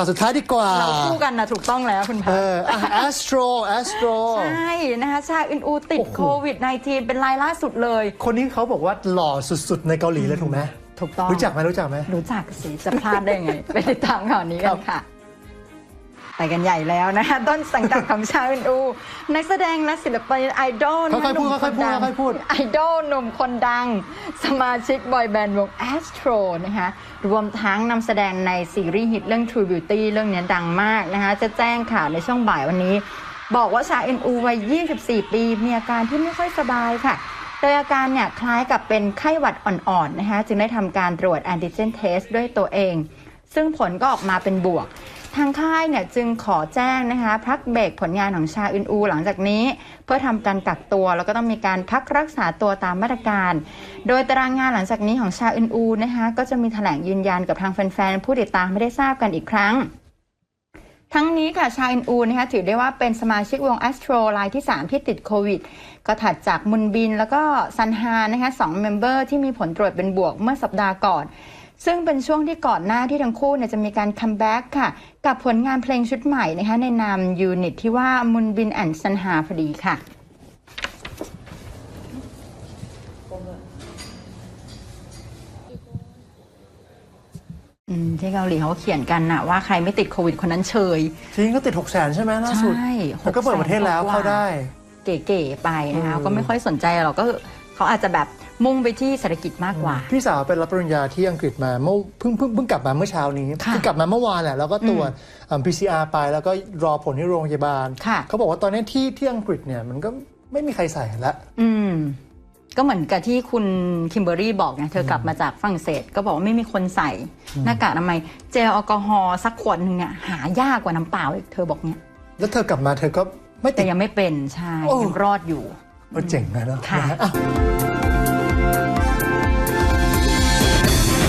ข่าวสุดท้ายดีกว่า เราคู่กันนะถูกต้องแล้วคุณพัเอฒออะ Astro Astro ใช่นะคะชาอึนอูติดโอ้โหโควิด -19 เป็นรายล่าสุดเลย คนนี้เขาบอกว่าหล่อสุดๆ ในเกาหลีเลยถูกไหมถูกต้อง รู้จักไหมรู้จักไหมรู้จักสิจะพลาดได้ยังไง ไปติดตามข่าวนี้กัครันบค่ะ ไปกันใหญ่แล้วนะคะต้นสังกัดของชาอึนอู นักแสดงและศิลปินไอดอลนะค่อยๆพูดหนุ่มค่อยๆพูดนดังค่อยๆพูดไอดอลหนุ่มคนดัง สมาชิกบอยแบนด์วง Astro นะคะรวมทั้งนำแสดงในซีรีส์ฮิตเรื่อง True Beauty เรื่องนี้ดังมากนะคะจะแจ้งข่าวในช่วงบ่ายวันนี้ บอกว่าชาอึนอูวัย 24 ปี มีอาการที่ไม่ค่อยสบายค่ะโดยอาการเนี่ยคล้ายกับเป็นไข้หวัดอ่อนๆนะคะจึงได้ทำการตรวจแอนติเจนเทสด้วยตัวเอง ซึ่งผลก็ออกมาเป็นบวก ทางค่ายเนี่ยจึงขอแจ้งนะคะพักเบรกผลงานของชาอึนอู หลังจากนี้ เพื่อทำการกักตัว แล้วก็ต้องมีการพักรักษาตัวตามมาตรการ โดยตารางงานหลังจากนี้ของชาอึนอูนะคะก็จะมีแถลงยืนยันกับทางแฟนๆผู้ติดตามไม่ได้ทราบกันอีกครั้งทั้งนี้ค่ะชาอินอูนะคะถือได้ว่าเป็นสมาชิกวง Astro รายที่ 3 ที่ติดโควิด ก็ถัดจากมุนบินแล้วก็ซันฮานะคะสองเมมเบอร์ที่มีผลตรวจเป็นบวกเมื่อสัปดาห์ก่อน ซึ่งเป็นช่วงที่ก่อนหน้าที่ทั้งคู่เนี่ยจะมีการคัมแบ็กค่ะ กับผลงานเพลงชุดใหม่นะคะ ในนามยูนิตที่ว่ามุนบินแอนซันฮาพอดีค่ะอืมที่เกาหลีเขาเขียนกันนะว่าใครไม่ติดโควิดคนนั้นเชยจริงก็ติด6 0 0 0 0ใช่ไหมล่าสุดใช่แล้วก็เปิดประเทศแล้ว600,000เข้าได้ เก๋ๆไปนะคะเออก็ไม่ค่อยสนใจหรอกก็เขาอาจจะแบบ มุ่งไปที่เศรษฐกิจมากกว่า พี่สาวเป็นรับปริญญาที่อังกฤษมาเมื่อเพิ่งเพิ่งเพิ่งกลับมาเมื่อเช้านี้ค่ะคือกลับมาเมื่อวานแหละแล้วก็ตรวจอ่า PCR ไปแล้วก็รอผลที่โรงพยาบาล ค่ะ เขาบอกว่าตอนนี้ที่ที่อังกฤษเนี่ยมันก็ไม่มีใครใส่แล้วอืม ก็เหมือนกับที่คุณคิมเบอรี่บอกไงเธอกลับมาจากฝรั่งเศส ก็บอกว่าไม่มีคนใส่ หน้ากากอนามัยเจลแอลกอฮอล์สักขวดหนึ่งเนี่ยหายากกว่าน้ำเปล่าอีกเธอบอกเนี่ยแล้วเธอกลับมาเธอก็ไม่แต่ติด ยังไม่เป็นใช่โอ้ ยังรอดอยู่ก็เจ๋งนะเนาะค่ะ นะฮะอะ